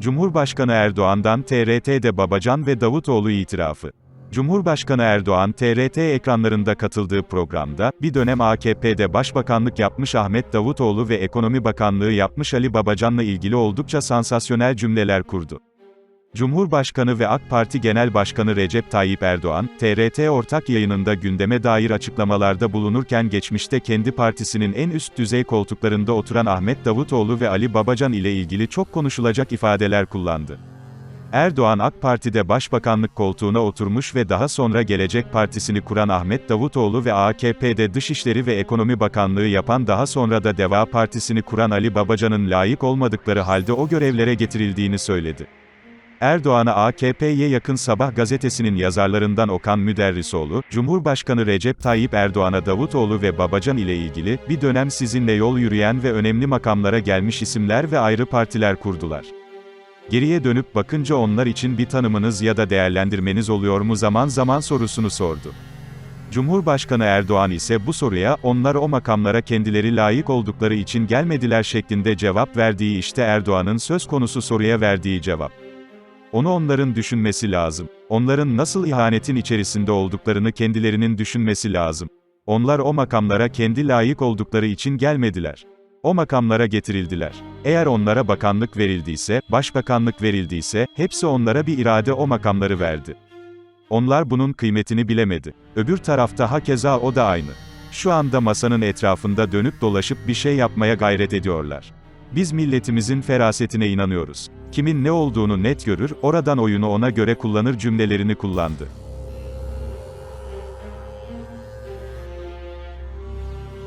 Cumhurbaşkanı Erdoğan'dan TRT'de Babacan ve Davutoğlu itirafı. Cumhurbaşkanı Erdoğan, TRT ekranlarında katıldığı programda, bir dönem AKP'de başbakanlık yapmış Ahmet Davutoğlu ve Ekonomi Bakanlığı yapmış Ali Babacan'la ilgili oldukça sansasyonel cümleler kurdu. Cumhurbaşkanı ve AK Parti Genel Başkanı Recep Tayyip Erdoğan, TRT ortak yayınında gündeme dair açıklamalarda bulunurken geçmişte kendi partisinin en üst düzey koltuklarında oturan Ahmet Davutoğlu ve Ali Babacan ile ilgili çok konuşulacak ifadeler kullandı. Erdoğan AK Parti'de başbakanlık koltuğuna oturmuş ve daha sonra Gelecek Partisi'ni kuran Ahmet Davutoğlu ve AKP'de Dışişleri ve Ekonomi Bakanlığı yapan daha sonra da Deva Partisi'ni kuran Ali Babacan'ın layık olmadıkları halde o görevlere getirildiğini söyledi. Erdoğan'a AKP'ye yakın Sabah gazetesinin yazarlarından Okan Müderrisoğlu, Cumhurbaşkanı Recep Tayyip Erdoğan'a Davutoğlu ve Babacan ile ilgili, bir dönem sizinle yol yürüyen ve önemli makamlara gelmiş isimler ve ayrı partiler kurdular. Geriye dönüp bakınca onlar için bir tanımınız ya da değerlendirmeniz oluyor mu zaman zaman sorusunu sordu. Cumhurbaşkanı Erdoğan ise bu soruya, onlar o makamlara kendileri layık oldukları için gelmediler şeklinde cevap verdiği işte Erdoğan'ın söz konusu soruya verdiği cevap. Onu onların düşünmesi lazım. Onların nasıl ihanetin içerisinde olduklarını kendilerinin düşünmesi lazım. Onlar o makamlara kendi layık oldukları için gelmediler. O makamlara getirildiler. Eğer onlara bakanlık verildiyse, başbakanlık verildiyse, hepsi onlara bir irade o makamları verdi. Onlar bunun kıymetini bilemedi. Öbür tarafta hakeza o da aynı. Şu anda masanın etrafında dönüp dolaşıp bir şey yapmaya gayret ediyorlar. Biz milletimizin ferasetine inanıyoruz. Kimin ne olduğunu net görür, oradan oyunu ona göre kullanır cümlelerini kullandı.